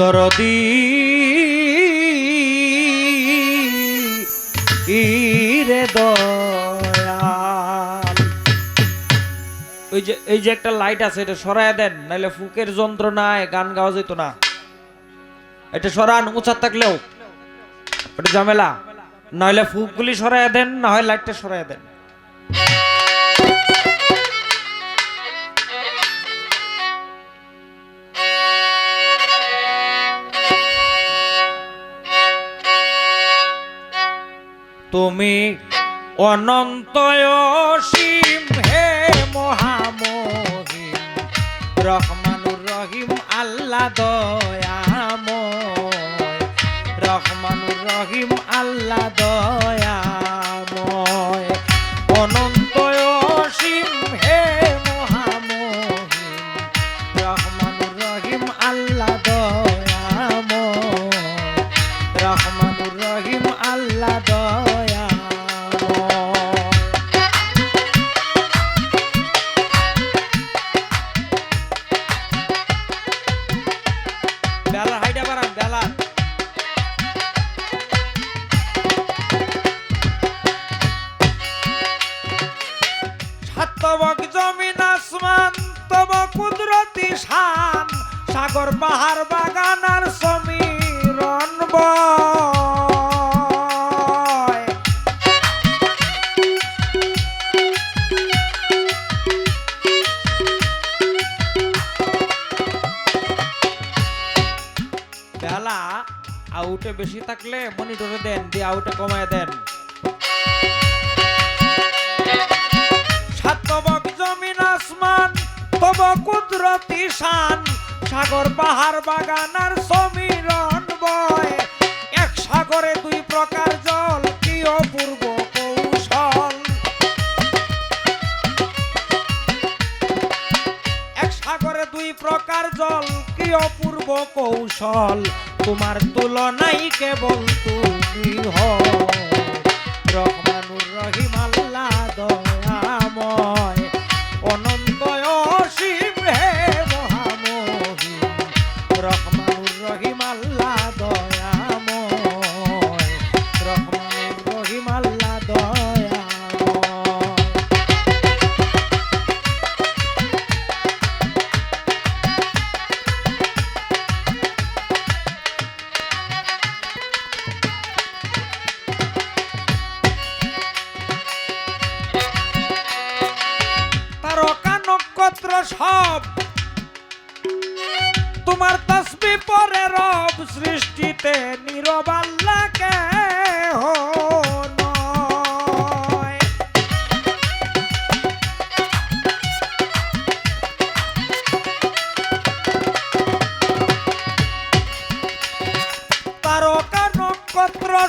দরদি রে দয়াল। ওই যে, এই যে একটা লাইট আছে, এটা সরায় দেন নাহলে ফুকের যন্ত্রণায় গান গাওয়া যেত না। এটা সরান, উঁচা থাকলেও। এটা ঝামেলা। নইলে ফুকগুলি সরায় দেন, না হয় লাইটটা সরায় দেন। তুমি অনন্ত অসীম হে মহামহিম। রহমানুর রহিম আল্লাহ দয়াময়। রহমানুর রহিম আল্লাহ দয়াময়। সাতবক জমিন আসমান তব কুদরতি শান। সাগর, পাহাড়, বাগান আর সমীরণ বেলা, আউটে বেশি থাকলে মনিটরে দেন, দিয়ে আউটে কমায় দেন। আসমান তব কুদরতি শান। সাগর, পাহাড়, বাগান আর সমীরণ বয়। এক সাগরে দুই প্রকার জল কি অপূর্ব কৌশল। এক সাগরে দুই প্রকার জল কি অপূর্ব কৌশল। তোমার তুলনাই কেবল তুমি হও। রহমানুর রহিম, আল্লাহ সব। তোমার তসবি পরে রব সৃষ্টিতে নীরব আল্লাহকে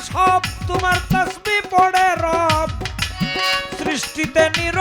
সব তোমার তসবি পড়ে রব সৃষ্টিতে নীরব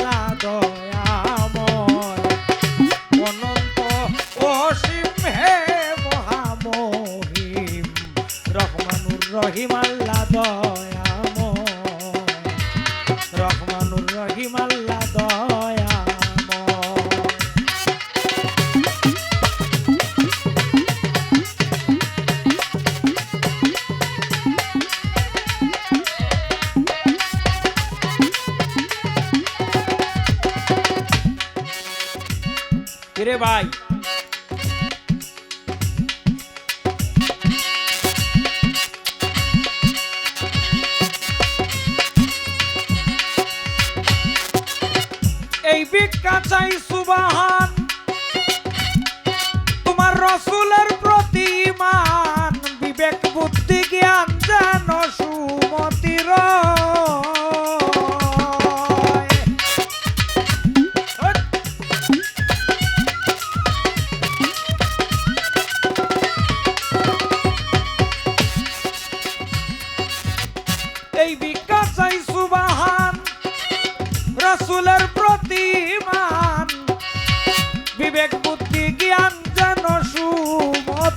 দয়াময়। অনন্ত অসীম হে মহামহিম। রহমানুর রহিম আল্লাহ। কিরে ভাই। এই ভিক্ষা চাই সুবাহান। তোমার রসুলের প্রতি